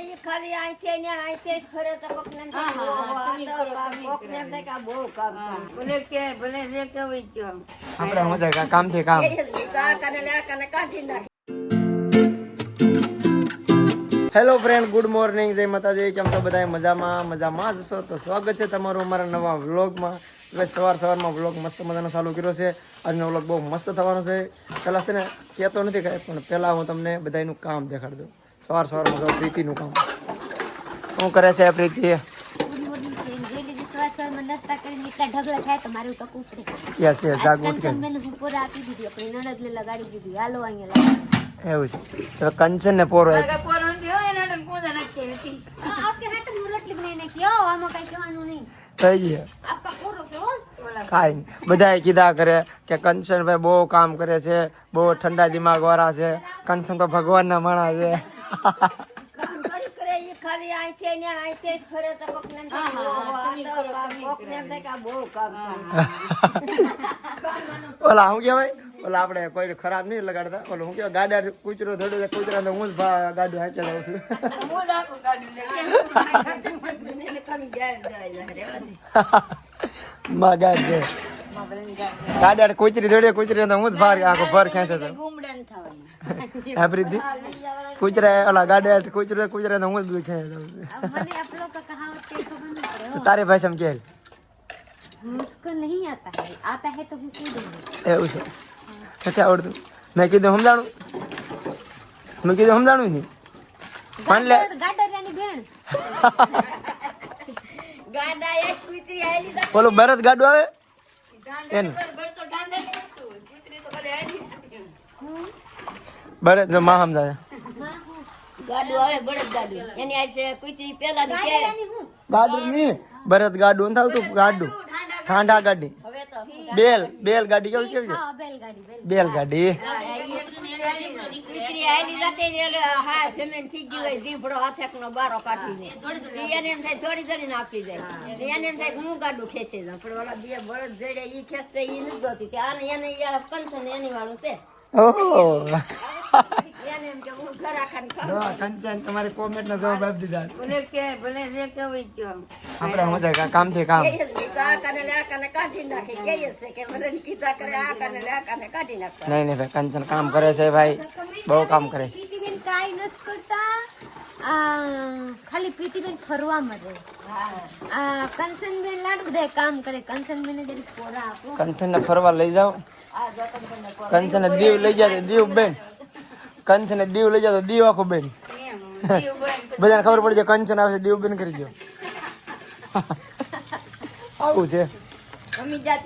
ખાલી ને તો કોકને કોકને કે બહુ કામ ભલે કે ભલે જે. આપણે મજા કામથી કામ. કાને કાને કાઢી નાખે. હેલો ફ્રેન્ડ ગુડ મોર્નિંગ જય માતાજી. કેમ છો બધા મજામાં મજામાં જ છો? તો સ્વાગત છે તમારું અમારા નવા વ્લોગમાં. એટલે સવાર સવારમાં વ્લોગ મસ્ત મજાનો ચાલુ કર્યો છે. આજનો વ્લોગ બહુ મસ્ત થવાનો છે. પહેલાં છે ને કહેતો નથી કાંઈ પણ પહેલાં હું તમને બધાનું કામ દેખાડી દઉં. સવાર સવારમાં જો પ્રીતિનું કામ. શું કરે છે પ્રીતિ? ગુડ મોર્નિંગ ફ્રેન્ડ જે લીધી સવાર સવારમાં નાસ્તા કરીને એટલા ઢગલા થાય મારું ટક ઉપડે ક્યાં છે. જાગ ઉઠ કે કંચનબેન હું પોરા આપી દીધી આપણી નણદને લગાડી દીધી હાલો અહીંયા એવું છે કંચન ને પોરો થઈ ગયા. કાંઈ નહીં બધાએ કીધા કરે કે કંચનભાઈ બહુ કામ કરે છે બહુ ઠંડા દિમાગ વાળા છે. કંચન તો ભગવાનના માણસ છે. કામ કરી કરે ઈ ખાલી અહીંથી ને અહીંથી જ ફરે તો કોકને એમ થાય, હા, હા, ઓહો, આ તમે તો કરો, કામ, તમે કોકને એમ થાય કે આ બહુ કામ કરે. ઓલા શું કહેવાય? ઓલા આપણે કોઈ ખરાબ નહીં લગાડતા. ઓલું શું કહેવાય? ગાડા કૂતરો ધડે છે કૂતરા તો હું જ ભા- ગાડી હાંકી દઉં છું. હું જ આખું કાઢી લઉં. એને કામ ઘેર જાય છે, મગજ. દાદા કુચરી જોડે કુચરી તો હું જ ભાર આખો ભાર ખેંચે છે. એવરીથી કુચરા ઓલા ગાડા કુચરે કુચરે તો હું જ બધું ખેંચે તારે ભાઈ સમજેલ મુસ્કો નહીં આતા હે આતા હે તો હું કૂદ એવું છે. નથી આવડતું. મેં કીધું સમજાણું. મેં કીધું સમજાણું નહીં. પણ લે ગાડા બેન બોલો ભરત ગાડું આવે? એને. ભરત જો માં સમજાવે ભરત ગાડું નથી ગાડું. ઠાંડા ગાડી બેલ બેલ ગાડી કેવી કેવી બેલ ગાડી. કૂતરી આયેલી જાતે હા, જમીન થઈ ગયું હોય, દીપડો હાથેકનો બારો કાઢીને. એને એમ થાય થોડી થોડી આપી જાય એને એમ થાય હું ગાડું ખેંચે જાઉં. પણ ઓલા બે બળદ જડે ઈ ખેંચતે ઈ નથી જોતી. કે આને એને પંચ ને એની વાળું છે. ઓહો. તમારી કોમેન્ટ નો જવાબ આપી દીધા. ભલે કે ભલે જે. આપણે મજા કામ. નહીં આ કાને લે આ કાને કાઢી નાખે. કહીએ છે કે મને કીધા કરે આ કાને લે આ કાને કાઢી નાખતા નહીં નહીં ભાઈ કંચન કામ કરે છે ભાઈ. બહુ કામ કરે છે. પ્રીતિબેન કાંઈ નથી કરતા. આ ખાલી પ્રીતિબેન ફરવા મળે. આ કંચનબેન લાડ બધા કામ કરે. કંચનબેન જરી ફોરા આપો. કંચન ફરવા લઈ જાઓ. કંચન દીવ લઈ જાય દીવ બેન. કંચન ને દીવ લઈ જાવ તો દીવ આખું બેન. બધાને ખબર પડી જાય કંચન આવશે દીવ બેન કરી દો. આવું છે. મજા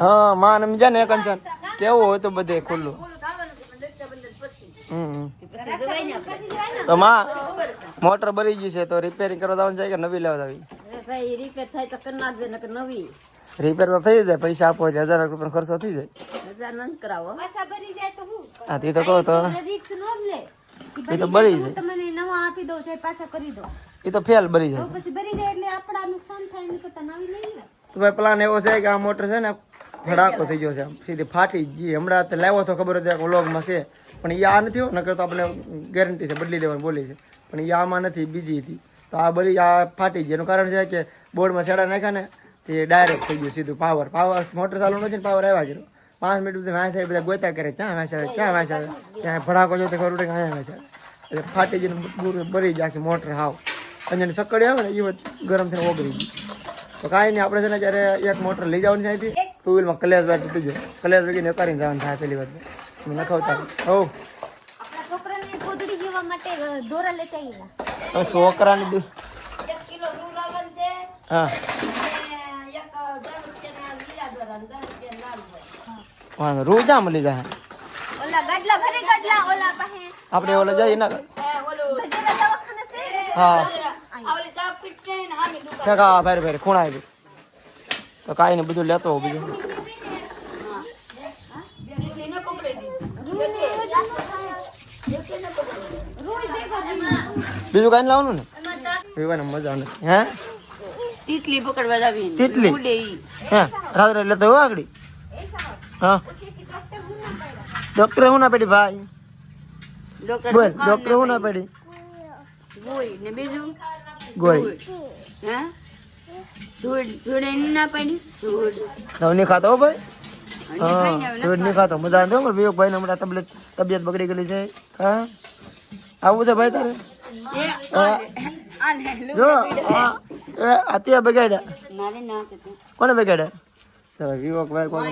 હા માં ને બીજા ને કંચન કેવું હોય તો બધે ખુલ્લું. તો માં મોટર બરી ગઈ છે તો રિપેરિંગ કરવા જવાનું છે કે નવી લેવા આવી? ભાઈ રિપેર થાય તો કરી નાખજો નવી. રિપેર તો થઈ જાય પૈસા આપો એટલે હજાર રૂપિયા ખર્ચો થઈ જાય. હજાર કરાવો. જાય તો હું? હા તે તો કહો તો. રિક્સ નો લે. એ તો બળી જાય તમને નવા આપી દઉં છે પાછા કરી દો એ તો ફેલ બરી જાય. પછી ભરી જાય એટલે આપડા નુકસાન થાય એની કરતા નવી લઈ તો ભાઈ પ્લાન એવો છે કે આ મોટર છે ને ફડાકો થઈ ગયો છે. સીધી ફાટી ગઈ. હમણાં તો લાવ્યો તો ખબર હતી કે વ્લોગમાં છે. પણ એ આ નથી હો નકર તો આપણે ગેરંટી છે બદલી દેવાની બોલી છે. પણ એ આમાં નથી બીજી હતી. તો આ બધી આ ફાટી ગઈ. એનું કારણ છે કે બોર્ડમાં છેડા નાખ્યા ને તે ડાયરેક્ટ થઈ ગયું સીધું પાવર પાવર મોટર ચાલુ નથી પાવર આવ્યા ગયો પાંચ મિનિટ સુધી વાંચ બધા ગોતા કરે. ક્યાં આવે ક્યાં વાંચ આવે? ત્યાં ભડાકો જો તો ખબર પડે કે આવે. એટલે ફાટી જઈને પૂરું બરી જાય મોટર હાવ. અને સકડી આવે ને એ વખત ગરમ થઈને ઓગળી ગઈ. તો કાંઈ નહીં આપણે છે ને જ્યારે એક મોટર લઈ જવાની અહીંથી ટુ વ્હીલમાં કલેશ વાર તૂટી ગયો. કલેશ વગીને કરીને જવાનું થાય પેલી વાર તમે નખાવતા હો છોકરાને કોદડી જેવા માટે અ, દોરા લેતા આવ્યા હવે છોકરાની દુ એક કિલો રૂ લાવવાનું છે હા અને એક દસ રૂપિયાના લીલા દોરા ને દસ રૂપિયા લાલ દોરા. રોજા મળી જાય. ઓલા ગાડલા ભરે ગાડલા ઓલા પાસે. આપણે ઓલા જઈએ ના હા. આ ઓલી સાપ પીટ ને હામી દુકાન. ફેંકા ભારે ભારે ખૂણા આવી તો કાંઈ નહીં બધું લેતો બીજું. ન. બીજું કાંઈ લાવવાનું ને પીવાને મજા નથી હે? તીતલી પકડવા જાવી. ને. તીતલી? ઉડે હે રાત્રે લેતો હો આગળ? હા? ડોક્ટર હું ના પડી ભાઈ? ડોક્ટર બોલ ડોક્ટર હું ના પડી? ગોઈ ને બીજું? ગોળી. હે? ધૂળ ધૂળ એની ના પાડી? ધૂળ. તમે નહીં ખાતો હો ભાઈ? ધૂળ નહીં ખાતો. મજા આવે છે વિવેક ભાઈ હમણાં તબિયત તબિયત બગડી ગયેલી છે. હા? આવું છે ભાઈ તારે? જો અત્યારે બગાડ્યા. મારે ના કહેતો. કોને બગાડ્યા? વિવેક ભાઈ કોણ?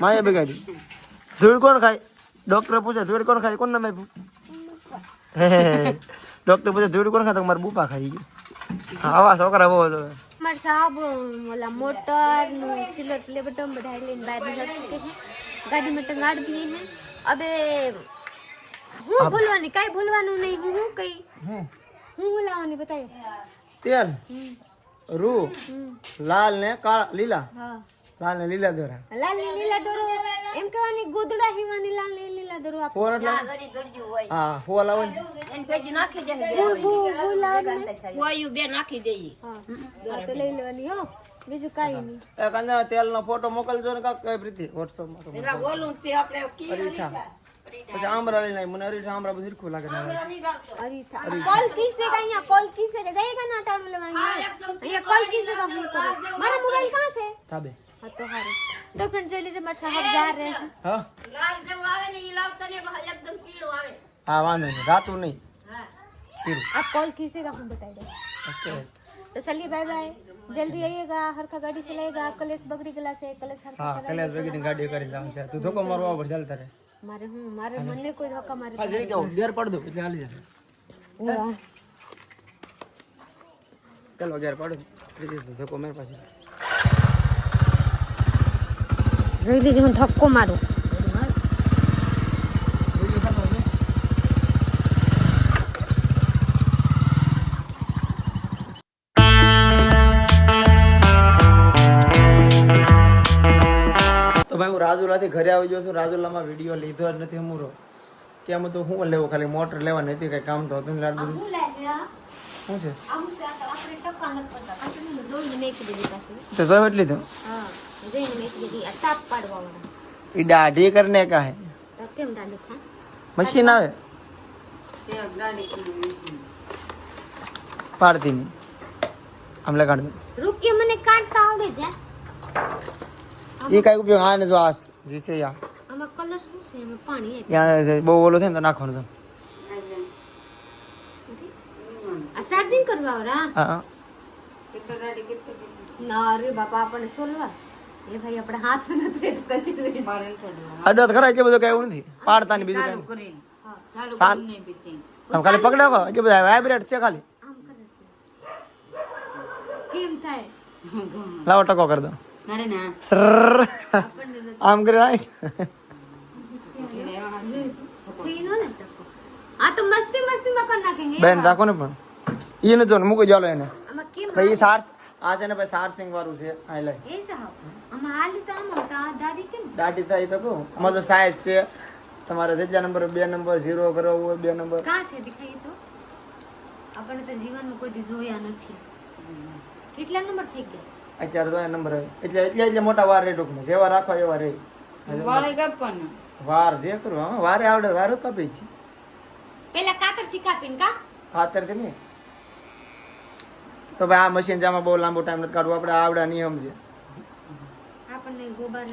માએ બગાડી ધૂળ કોણ ખાય? ડોક્ટર પૂછે ધૂળ કોણ ખાય? કોણ નામ? આપ્યું ડોક્ટર પૂછે ધૂળ કોણ ખાય? તો મારા બુપા ખાઈ ગયું. હા, આવા છોકરા બહુ હતો. મારા સાહેબ ઓલા મોટરનું સિલ્વર પ્લે બટન બધા લઈને બહાર નીકળ ચુકે ગાડી માં ટંગાડ દીએ હે. અબે હું ભૂલવાની? કાઈ ભૂલવાનું નહીં. હું હું કઈ? હું? બતાય? તેલ રૂ લાલ ને કાળા લીલા. હા. લાલ લીલા દોરા. લાલ લીલા દોરો. એમ કહેવાની ગોદડા હીવાની લાલ લીલા દોરો આપો. ફોન એટલે હા ફોન લાવો ને. એને નાખી દે ફૂલ લાવો ને. બે નાખી દેઈ હા તો લઈ લેવાની હો. બીજું કાઈ નહીં. એ તેલ નો ફોટો મોકલજો ને કાક કઈ પ્રીતિ WhatsApp માં તો એના મને અરીઠા આમરા બધું ખૂબ લાગે અરીઠા કોલ હતો હારો તો ફ્રેન્ડ જોઈ લીજો માર સાહેબ જા રહે હા લાલ જેવો આવે ને ઈ લાવ તને એકદમ કીડો આવે હા વાંધો નહીં રાતું નહીં હા કીડો આપ કોલ कीजिएगा आपको बताई दे ओके तो चलिए बाय बाय जल्दी आइएगा हरखा गाड़ी चलाएगा आप कलेश बगड़ी गला से कलेश हरखा हाँ कलेश बगड़ी गाड़ी કરી જાવ છે તું ધોકો મારવા પર ચાલતા રહે મારે હું મારે મને કોઈ ધોકા મારે હા જરી જાવ ઘેર પડ દો એટલે હાલી જાય ઓવા ચલો ઘેર પડો ધોકો મારે પાછળ જોઈ લીजिए હું ધક્કો મારું ભાઈ હું રાજુલાથી ઘરે આવી ગયો છું. રાજુલામાં વીડિયો લીધો જ નથી અમૂરો. કેમ તો હું લેવું? ખાલી મોટર લેવાની હતી કઈ કામ તો હતું ને લાડ શું છે? તો એટલી તું હા. જોઈને મેકી દીધી આ ટાપ પાડવા વાળા એ દાઢી કરને કા હે તો કેમ દાંડી થાય મશીન આવે તે ગાડી કરી પાડતી નહીં આમ લગાડ દો રૂકી મને કાઢતા આવડે છે એ કઈ ઉપયોગ હા ને જો આ જી છે યા આમાં કલર શું છે એમાં પાણી છે યા છે, બહુ ઓલો થાય ને તો નાખવાનું તો આ ચાર્જિંગ કરવા વાળા હા હા કેટલો ગાડી કેટલો ના અરે બાપા આપણને સોલવા એ ભાઈ આપણે હાથ નથી રહેતું કચી મારે થોડું અડો તો ખરા કે બધું કઈ એવું નથી. પાડતા ને બીજું ચાલુ કઈ કરીને. ચાલુ ચાલ. કરીને નહીં પીતી. આમ ખાલી પકડ્યો કો કે બધા વાઇબ્રેટ છે ખાલી. આમ કરે છે. કેમ થાય? લાવો ટકો કરી દો. અરે ના. સરર. આપણને નથી આમ કરી નાખ. થઈ નો ને ટકો. આ તો મસ્તી મસ્તી માં કરી નાખેંગે બેન રાખો ને પણ. એને જો ને મૂકી ચાલો એને. આમાં કેમ ભાઈ સાર આ છે ને ભાઈ સારસિંગ વાળું છે. આ લે. એ સાહેબ અમાર હાલી તો આમ દાદી કેમ? દાદી થાય તો કહું અમાર તો સાઈઝ છે. તમારે ત્રીજા નંબર બે નંબર ઝીરો કરવો હોય બે નંબર. કાં છે દેખાય તો? આપણે તો જીવનમાં કોઈ દી જોયા નથી. કેટલા નંબર થઈ ગયા? અત્યારે તો એ નંબર એટલે એટલે એટલે મોટા વાર રે ટૂંકમાં. જેવા રાખવા એવા રે વારે કાપવાના. વાર જે કરું હા વારે આવડે વારો કાપી છે. પેલા કાતરથી કાપીને કા? ખાતરથી નહીં. તો ભાઈ આ મશીન જામાં બહુ લાંબો ટાઈમ નથી કાઢવો. આપણે આવડા નિયમ છે. આપણને ગોબર.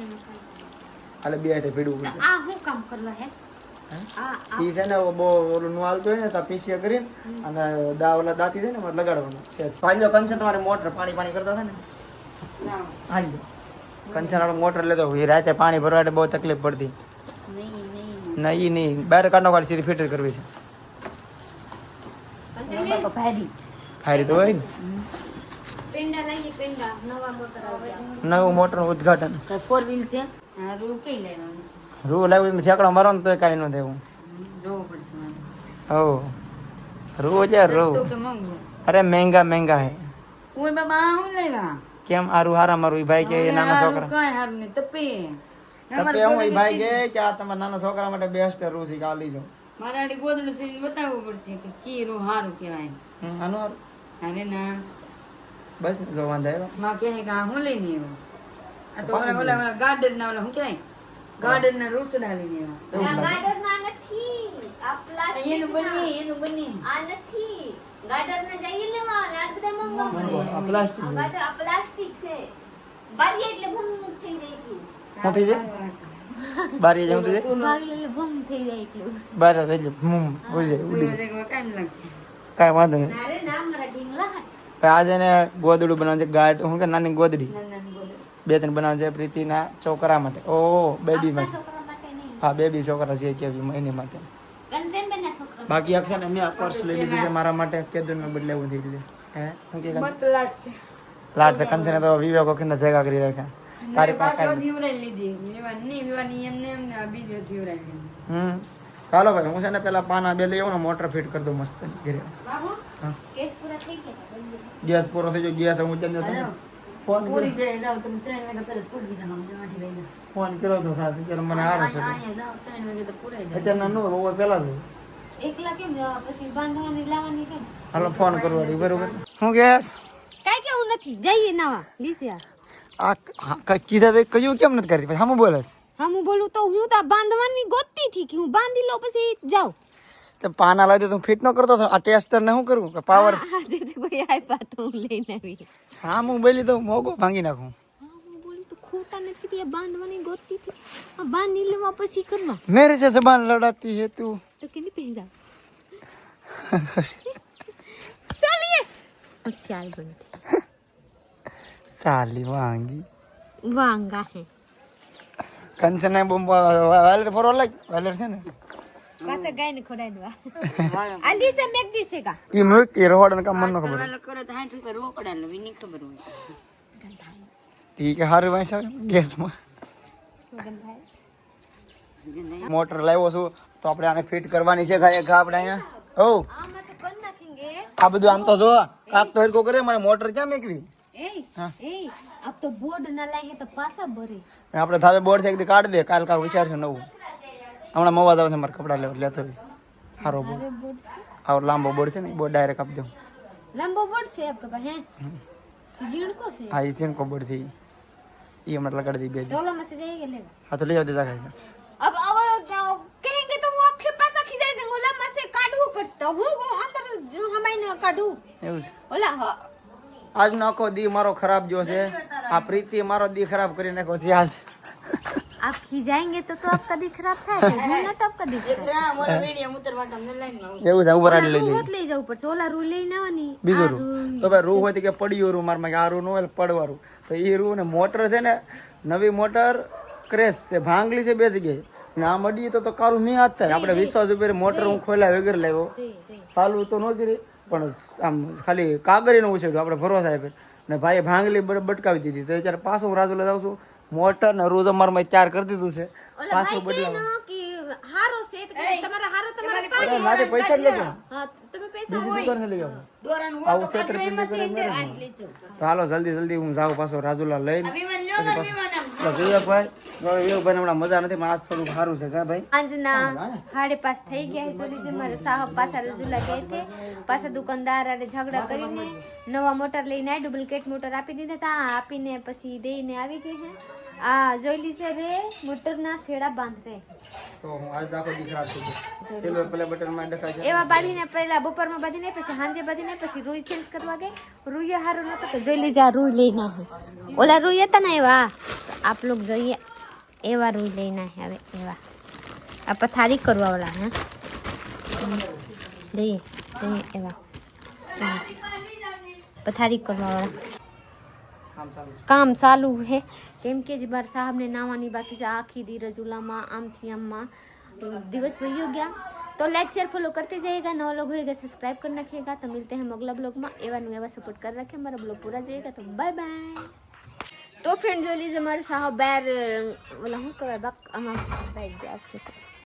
એટલે બે હાથે ભીડવું પડશે. આ હું કામ કરવા હે? આ આ. ઈ છે ને બહુ ઓલું નું હાલતું હોય ને તો પીસીએ કરીને અને દા ઓલા દાતી છે ને એમાં લગાડવાનું. છે કંચન તમારે મોટર પાણી પાણી કરતા હતા ને? હાંજો કંચન વાળો મોટર લેતો એ રાતે પાણી ભરવા બહુ તકલીફ પડતી. નહીં નહીં. ના ઈ નહીં. બહાર કાઢનો કાઢી સીધી ફિટ કરવી છે. ભારી ફાયરી તો હોય ને? પેંડા લાવીએ પેંડા. નવા મોટર આવી નવું મોટરનું ઉદઘાટન. ફોર વ્હીલ છે? રૂ કઈ લેવાનું? રૂ લાવી ઠેકડો મારો ને તો કાંઈ ન દેવું. જોવું પડશે મારે હો રૂ છે રૂ. તો કે મોંઘું? અરે મહેંગા મહેંગા હે. ઓય બાબા હું લેવા? કેમ? આરું હારા મારું ભાઈ કે નાના છોકરા. કાંઈ હારું નહીં તપે. તપે હું ભાઈ કે કે આ તમારા નાના છોકરા માટે બેસ્ટ રૂ છે કાલી જો મારા ગોદડું સીન બતાવવું પડશે કે કી રૂ હારું કહેવાય. આનું હારું. અરે ના બસ જો વાંધા આવ્યો માં કહે કે આ હું લઈને આવ્યો આ તો ઓલા ઓલા ઓલા ગાર્ડન ના ઓલા હું કહેવાય ગાર્ડન ના રૂસડા લઈને આવ્યા આ ગાર્ડન ના નથી આ પ્લાસ્ટિક એનું બની એનું બની આ નથી ગાર્ડન ને જઈએ લેવા લાડ બધા મંગા પડે આ પ્લાસ્ટિક આ ગાર્ડન આ પ્લાસ્ટિક છે બારી એટલે ભૂમ થઈ જાય એટલું શું થઈ જાય બારી જાય શું થઈ જાય બારી એટલે ભૂમ થઈ જાય એટલું બારી થઈ જાય ભૂમ ઉડી જાય ઉડી જાય દેખો લાગશે કાંઈ વાંધો નહીં. આજે એને ગોદડું બનાવવાનું છે ગાઢ શું કે નાની ગોદડી? બે ત્રણ બનાવવાનું છે પ્રીતિના છોકરા માટે. ઓ બેબી માટે. છોકરા માટે નહીં. હા બેબી છોકરા છે કેવી એની માટે. બાકી અક્ષર મેં આ પર્સ લઈ લીધી છે મારા માટે કેદુન બદલે એવું થઈ ગયું હે? શું કે લાટ છે. કંચને તો વિવેકો કિંદ ભેગા કરી રાખ્યા. તારી પાસે જીવરાઈ લીધી. લેવાની નહીં એમને એમને બીજો જીવરાઈ લીધી. હમ. ચાલો ભાઈ હું છે ને પેલા પાના બે લઈ આવું ને મોટર ફિટ કરી દઉં મસ્ત ઘરે. હા. ગેસ પૂરો થઈ ગયો ગેસ હું જમ્યો તો ફોન ફોન કર્યો તો સાથે ત્યારે મને આવે છે. અત્યારના નો બહુ પેલા જ એકલા કેમ પછી બાંધવાની લાવવાની કેમ? હાલો ફોન કરવા દે બરોબર? શું ગેસ? કાઈ કેવું નથી જઈએ નાવા લીસિયા આ. હા, ક- કીધા ભાઈ કયું કેમ નથી કરતી પછી હમ બોલે છે. હા હું બોલું તો હું તા બાંધવાની ગોતી થી કે હું બાંધી લો પછી જાઉં. તો પાના લાવી તું ફિટ ન કરતો આ ટેસ્ટર ને શું કરું? કે પાવર આજે તો કોઈ પા તો હું લઈને આવી. સામું બોલી તો મોગો ભાંગી નાખું. ખોટા નથી કે બાંધવાની ગોતી થી. આ બાંધી લેવા પછી કરવા. મેરે સે જબાન લડાતી હે તું. તો કે નહીં પહેલા સાલીએ ચાલ બનતી સાલી વાંગી. વાંગા હે. કંચને બમ વાયલર ફોર લાઈક વાયલર છે ને. પાછા ગાયને ખોડાઈ દેવા. આ લીધે મેક દીસે કા? ઈ મુક ઈ રોડ ને કામ ન ખબર. કરે તો સાઠ રૂપિયા રોકડા લો એની ખબર હોય. ઈ કે હારું વાંસ ગેસમાં મોટર લાવ્યો છું તો આપણે આને ફિટ કરવાની છે ઘા આપણે અહીંયા. ઓ આ બધું આમ તો જો કાક તો હરકો કરે મારે મોટર ક્યાં મેકવી? એ હા. अब तो બોર્ડ ના લાગે તો પાછા ભરે આપણે થાવે બોર્ડ છે એક દી કાઢ દે કાલ કા વિચાર છે નવું હમણાં મોવા જાવ છે મારા કપડા લેવા લેતો હારો બોર્ડ આવો લાંબો બોર્ડ છે ને બોર્ડ ડાયરેક્ટ આપ દો લાંબો બોર્ડ છે આપકે પાસે હે જીણકો છે હા જીણકો બોર્ડ છે ये मतलब कर दी बेटी दोनों में से जाएगा ले हाँ तो ले जाओ दे जाएगा अब अब कहेंगे तो वो आपके पास रखी जाए गुलाम में से काढू पड़ता हूँ को अंदर हमाई ना काढू એવું છે ઓલા આજ નાખો દી મારો ખરાબ જો છે આ પ્રીતિ મારો દી ખરાબ કરી નાખ્યો છે આજ आप खिजाएंगे तो तो आपका दी खराब था હું ના તો આપકા દી ખરાબ હા મોરા વેડિયા ઉતરવાટા અમને લઈને આવો એવું છે ઉપર આડી લઈ રૂ લઈ હોત લઈ જવું પડશે ઓલા રૂ લઈને આવવાની બીજો રૂ તો ભાઈ રૂ હોય તો કે પડ્યું રૂ મારમાં કે આ રૂ નો હોય પડવારું તો એ રૂ ને મોટર છે ને નવી મોટર ક્રેશ છે ભાંગલી છે બે જગ્યાએ ને આ મડીએ તો તો કારું મેં હાથ થાય આપણે વિશ્વાસ ઉપર મોટર હું ખોલ્યા વગર લાવ્યો જી જી ચાલુ તો નહોતી રહી પણ આમ ખાલી કાગળીનું ઉછેડ્યું આપણે ભરોસા આપે ને ભાઈએ ભાંગલી બટકાવી દીધી. તો અત્યારે પાછું રાજુલા જાઉં છું. મોટર ને રોજ તમારે ચાર કરી દીધું છે. પાછું બદલાવું. હારો છે તો તમારા હારો તમારા પાસે મારે પૈસા લેજો હા તમે પૈસા બીજી દુકાન લઈ આવો દોરાનું આવું છેતરપિંડી કરે તો હાલો જલ્દી જલ્દી હું જાઉં પાછો રાજુલા લઈને. તો ઝઘડા કરીને નવા મોટર લઈને ડુપ્લિકેટ મોટર આપી દીધા આપીને પછી દઈને આવી ગઈ છે. આ જોઈ લીધે રે મોટરના છેડા બાંધરે તો હું આજ આખો દી ખરાબ થઈ ગયો સિલ્વર પ્લે બટનમાં ડખા છે. એવા બાંધીને પહેલા બપોરમાં બાંધીને પછી સાંજે બાંધીને પછી રૂઈ ચેન્જ કરવા ગઈ. રૂઈ હારું નતો તો જોઈ લીધે આ રૂઈ લઈ આવી. ઓલા રૂઈ હતા ને એવા? આપ લોગ જોઈએ. એવા રૂઈ લઈને આવી હવે એવા. આ પથારી કરવા ઓલા હે જોઈએ જોઈએ એવા. એવા. પથારી કરવા વાળા. કામ સારું છે. કામ ચાલુ હે કેમ કે જ બાર સાહેબને નાવાની બાકી છે આખી દી રજુલામાં આમથી આમમાં દિવસ વયો ગયા तो लाइक शेयर फॉलो करते जाइएगा नवा लोग होएगा सब्सक्राइब कर रखिएगा तो मिलते हैं हम अगला ब्लॉग में एवा नु एवा सपोर्ट कर रखे हमारा ब्लॉग पूरा जाइएगा तो बाय बाय तो फ्रेंड जो लीजिए हमारे साहब बैर बोला हूँ कब बाक बाइक आपसे